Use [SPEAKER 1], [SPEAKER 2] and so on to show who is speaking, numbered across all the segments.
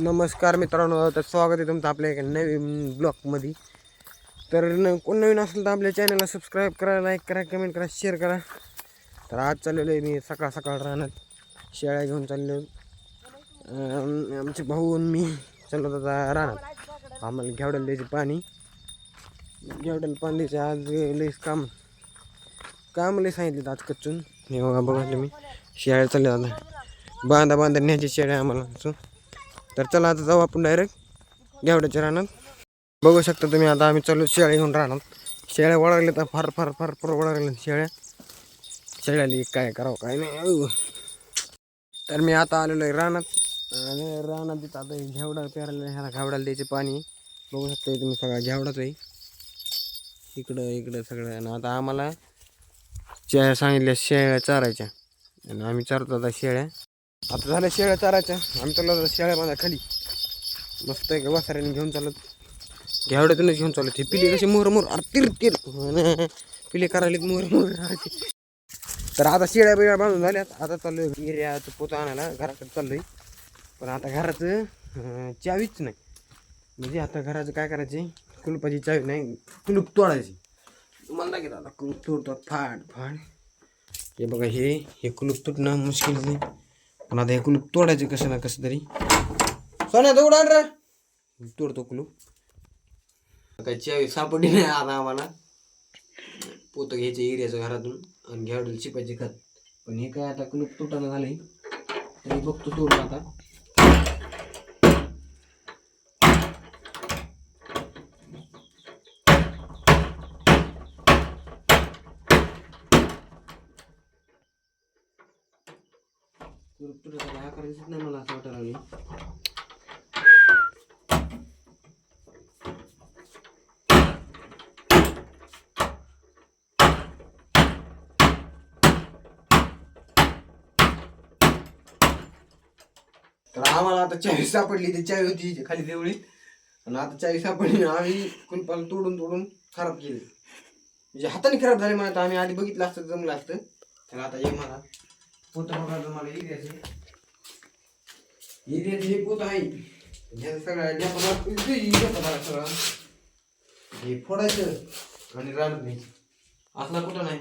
[SPEAKER 1] नमस्कार मित्रांनो तर स्वागत आहे तुमचं आपल्या एका नवीन ब्लॉगमध्ये. तर न कोण नवीन असेल तर आपल्या चॅनलला सबस्क्राईब करा लाईक करा कमेंट करा शेअर करा. तर आज चाललेलो आहे मी सकाळ सकाळ राहणार शेळ्या घेऊन चाललो आमचे भाऊ आणि मी चाललो आता राहणार आम्हाला घेवड्याला द्यायचे पाणी. घेवड्याला पाणी द्यायचे आज लईच काम. काम लई सांगितले आज कच्चून. हे बघा बघा मी शेळ्या चालले आता. बांधा बांधा न्यायची शेळ्या आम्हाला. तर चला आता जाऊ आपण डायरेक्ट गेवड्याच्या रानात. बघू शकता तुम्ही आता आम्ही चालू शेळ्या घेऊन राहणार. शेळ्या वळागल्या तर फार फार फार फार वळागल्या शेळ्या. शेळ्याला काय करावं काय नाही. तर मी आता आलेलो आहे रानात. आणि रानात तिथं आता घेवडा पेरायला ह्याला घावडाला द्यायचे पाणी. बघू शकता तुम्ही सगळा घेवडाच आहे. इकडं इकडं सगळं. आणि आता आम्हाला शेळ्या सांगितल्या शेळ्या चारायच्या. आणि आम्ही चारतो आता शेळ्या. आता झाल्या शेळ्या चारायच्या. आम्ही चाललो आता शेळ्या माझ्या खाली. मस्त आहे वासाऱ्याने घेऊन चालत. घ्यावड्यातूनच घेऊन चालत. हे पिले कसे मोर मोर. अरे तिर तिर. पिले करायला मोर मोर. तर आता शेळ्या बिळ्या बांधून झाल्यात. आता चाललोय एरियाचं पोतं आणायला. घराकडे चाललोय. पण आता घराचं चावीच नाही. म्हणजे आता घराचं काय करायचे? कुलपाची चावी नाही. कुलूप तोडायची. तुम्हाला लागेल आता. कुलूप तोडतात फाड फाड. हे बघा हे हे कुलूप तुटणं मुश्किल नाही पण आता हे कुलूप तोडायचं कसं ना कसं तरी. सोन्या दौड आण रे तोडतो कुलूप. काय चावी सापडली नाही आता आम्हाला. पोतं घ्यायचं एरियाचं घरातून आणि घ्यावडील चिपायचे खत. पण हे काय आता कुलूप तुटानं झालंय. तरी बघतो तोडून आता. आकार दिसत नाही मला असं वाटायला तर आम्हाला आता चावी सापडली ती चावी होती खाली देवळीत. आणि आता चावी सापडली आम्ही कुलपाला तोडून तोडून खराब केली. म्हणजे हाताने खराब झाले म्हणा तर आम्ही आधी बघितलं असतं जमलं असतं. तर आता हे मला पोत बघायचं मला इरियाचे इरियाचे हे पोत आहे. ह्या सगळ्या ढ्यापाला- सगळा. हे फोडायचं आणि राहत नाही असला कुठं नाही.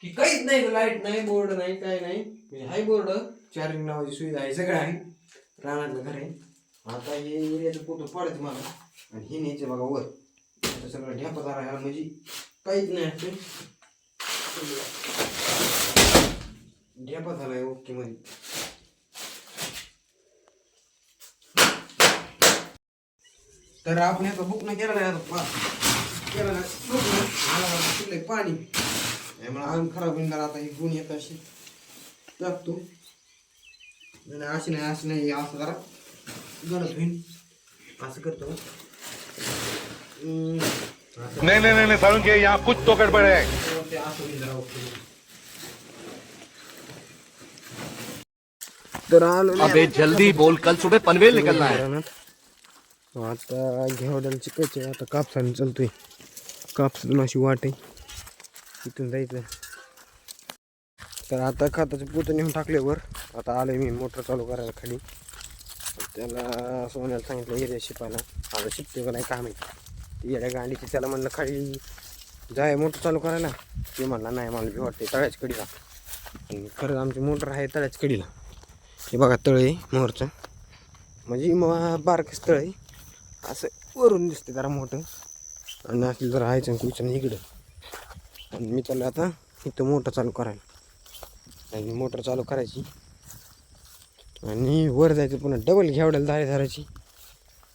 [SPEAKER 1] की काहीच नाही लाइट नाही बोर्ड नाही काय नाही. हाय बोर्ड चार्जिंग लावायची सुविधा आहे सगळं आहे. राहण्यातलं घर आहे. आता हे एरियाचं पोतं पडायचं मला. आणि हे न्यायचं बघा वर. आता सगळं ढ्यापत राहायला म्हणजे काहीच नाही असते ढ्यापा झालाय ओके मध्ये तर आपण याचा बुक नाही केला नाही आता पा केला नाही नाही. मला पाणी त्यामुळे अजून खराब होईल आता ही गुण येत अशी टाकतो नाही अशी नाही अशी नाही असं जरा गडद होईल असं करतो
[SPEAKER 2] नहीं नहीं नहीं नहीं सारुण के यहाँ कुछ तो गड़बड़ है।
[SPEAKER 1] ते असं होईल जरा ओके तर आलो मी
[SPEAKER 2] अबे जल्दी बोल कल सुबह पनवेल निकलना है।
[SPEAKER 1] आता घेवड्याला चिकायचे आता कापसाने चालतोय. कापसातून अशी वाट आहे. तिथून जायचं. तर आता खताचं पोतं नेऊन टाकल्यावर आता आलोय मी मोटर चालू करायला खाली. त्याला सोन्याला सांगितलं एरिया शिपायला आता शिकते का नाही काम आहे ती येड्या गांडीची त्याला म्हणलं खाली जाय मोटर चालू करायला. ते म्हणला नाही मला बी वाटते तळ्याच कडीला. खरंच आमची मोटर आहे तळ्याच कडीला. हे बघा तळ आहे मोरचं म्हणजे मग बारकच तळ आहे. असं वरून दिसते जरा मोठं. आणि असलं जरा आहे कुचन इकडं. आणि मी चाललो आता इथं मोटर चालू करायला. आणि मोटर चालू करायची. आणि वर जायचं पुन्हा डबल घ्यावड्याला दारे धरायची.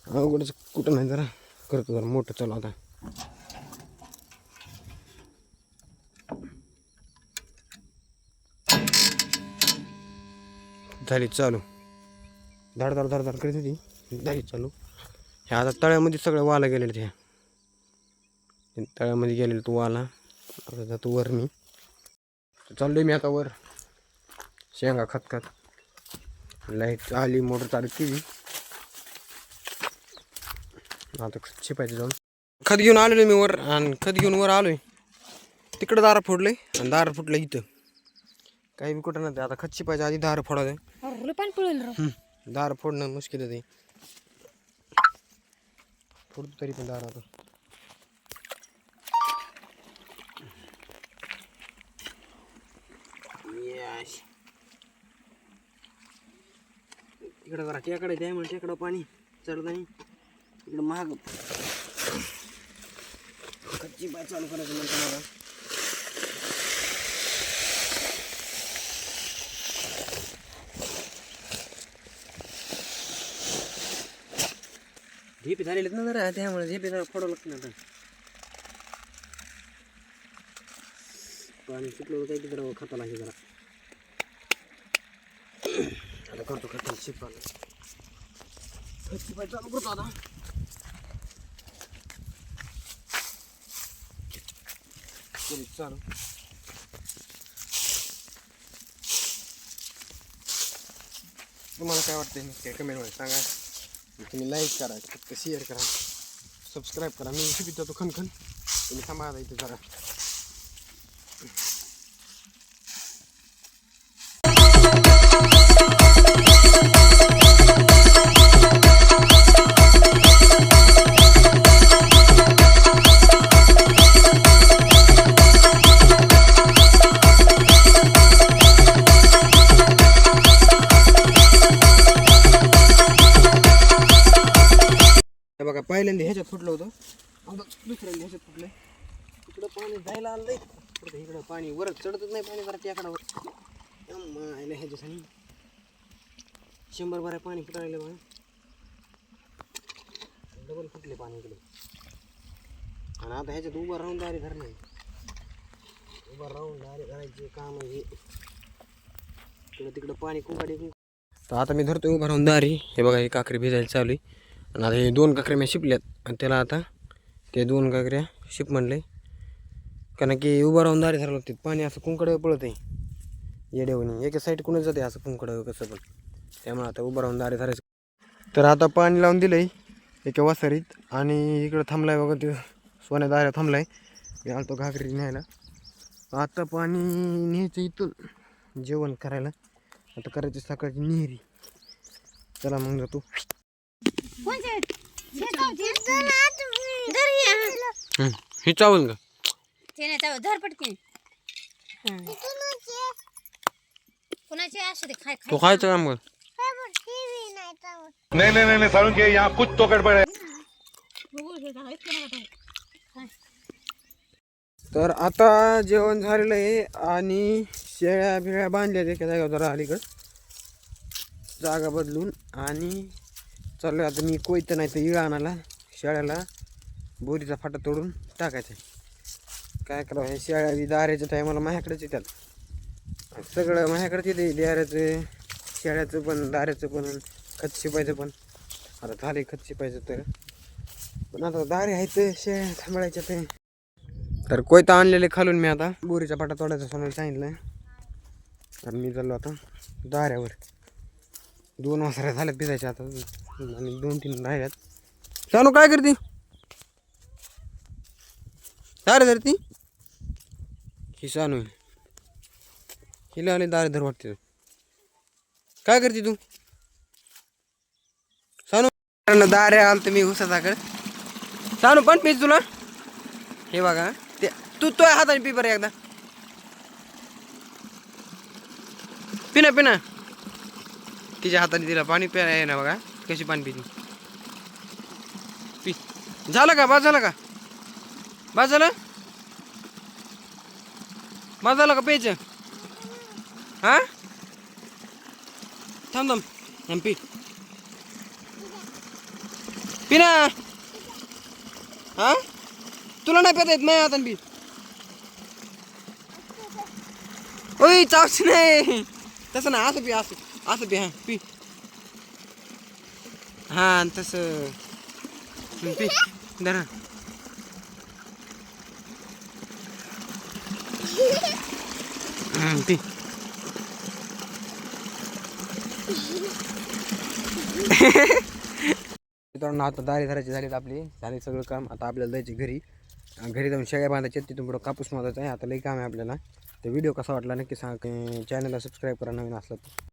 [SPEAKER 1] अवघडच कुठं नाही जरा. करतो जरा मोटर चालू आता. झाली चालू. धाड धाड धाड धाड करीत होती. झाली चालू. ह्या आता तळ्यामध्ये सगळं वाला गेलेलं त्या तळ्यामध्ये गेलेलं तो वाला. आता जातो वर मी. चाललो मी आता वर. शेंगा खत खत लाइट आली मोटर चालू केली. आता खत शिपायचं जाऊन. खत घेऊन आलेलो मी वर आणि खत घेऊन वर आलोय. तिकडं दार फोडले आणि दार फुटलं इथं. काही बी कुठं नाही आता खत शिपायच्या आधी दार फोडायचं.
[SPEAKER 3] अरे पाणी पळेल राव.
[SPEAKER 1] दार फोडणं मुश्किल आहे फोडतो तरी पण दार आता. इकडं जरा टेकडे द्या म्हणजे टेकडं पाणी. चढत नाही इकडं महाग कच्ची पाय चालू करायचं म्हणतो मला. झेपी झालेले ना जरा त्यामुळे झेपी जरा फोडावं लागतं ना आता. पाणी सुटलं काय की जरा खाता लागेल जरा. आता करतो खताला शिपाला शिपाय चालू करतो आता. चालू तुम्हाला काय वाटतं काय कमेंटमध्ये सांगा. तुम्ही लाईक करा फक्त शेअर करा. सबस्क्राईब करा. मी शिपित जातो खनखन तुम्ही थांबा आता इथे जरा. हे बघा पहिल्यांदा ह्याच्यात फुटलं होतं. आता दुसऱ्यांदा ह्याच्यात फुटलं इकडं पाणी जायला आलंय. परत इकडं पाणी वरच चढतच नाही पाणी जरा त्याकडावर आयला ह्याच्यासाठी शंभर बारा पाणी फुटायला बघा. डबल फुटले पाणी इकडे. आणि आता ह्याच्यात उभं राहून दारी धरणे उभं राहून दारी धरायचे काम आहे हे. तिकडं पाणी कुंकाडी तर आता मी धरतो उभं राहून दारी. हे बघा ही काकरी भिजायला चालू आहे. आणि आता हे दोन काकऱ्या मी शिपल्यात. आणि त्याला आता ते दोन काकऱ्या शिप म्हणले. कारण की उभं राहून दारी धरावं लागते पाणी असं कुंकडं पळत आहे येड्यावणी एका साईड कुणच जाते असं कुंकडं कसं पण. त्यामुळे आता उभं राहून दारी धरायचं. तर आता पाणी लावून दिलंय एका वासारीत. आणि इकडं थांबलाय बघा ते सोन्या दाऱ्या थांबलाय. मी आलतो घागरी न्यायला. आता पाणी न्यायचं इथून. जेवण करायला. आता करायची सकाळची निहिरी. चला मग जातो
[SPEAKER 3] कोणते शेतावचे धर ये.
[SPEAKER 1] हे चावल का
[SPEAKER 3] ते नाही त्यावर धर पटकी कुणाचे असू दे खाय
[SPEAKER 1] तो
[SPEAKER 3] खाय
[SPEAKER 1] खायचं काम कर.
[SPEAKER 2] नहीं नहीं नहीं नहीं, सारुण के यहाँ कुछ तो गड़बड़ है
[SPEAKER 1] तर आता जेवण झालेलं आहे आणि शेळ्या बिळ्या बांधल्या एका जागेवर जरा अलीकड. जागा बदलून आणि चालू आता मी कोयतं नाही तर इळा आणायला शेळ्याला बोरीचा फाटा तोडून टाकायचा काय करावं हे शेळ्या दाऱ्याचं दाऱ्याच्या टायमाला माझ्याकडेच येतात. सगळं माझ्याकडेच येते दाऱ्याचं शेळ्याचं पण दाऱ्याचं पण खत शिपायचं पण. आता झाले खत शिपायचं तर. पण आता दारे आहेत शेळ्या सांभाळायच्या ते. तर कोयता आणलेले खालून मी आता. बोरीचा फाटा तोडायचा सोनाला सांगितलं तर मी चाललो आता दाऱ्यावर. दोन वासऱ्या झाल्या पिजायच्या आता आणि दोन तीन राहिल्यात. चालू काय करते? दारे धरती? ही सानू हिला आले दारे धर वाटते काय करते तू? सानू दारे आल मी उसाचाकडे सानू पण पीच तुला. हे बघा ते तू तो हाताने पी बरं एकदा. पिना पिना. तिच्या हाताने तिला पाणी प्यायला ना बघा. कशी पाणी पिली पी. झालं का? बाद झालं का? बाद झालं? बाद झालं का प्यायचं? हा? थांब थांब. थांब पी. ना. हा? तुला नाही पेता येत नाही हाताने पी. ओय चावच नाही. तसं ना असं पी असं असं पी हा पी. हा तसं. पी. धरा. पी. मित्रांनो आता दारी धरायची झाली आपली. झाली सगळं काम. आता आपल्याला जायचे घरी. घरी जाऊन शेळ्या बांधायच्या तिथून पुढं कापूस मारायचा आहे. आता लई काम आहे आपल्याला. तर व्हिडिओ कसा वाटला नक्की सांग. चॅनलला सबस्क्राईब करा नवीन असलं तर.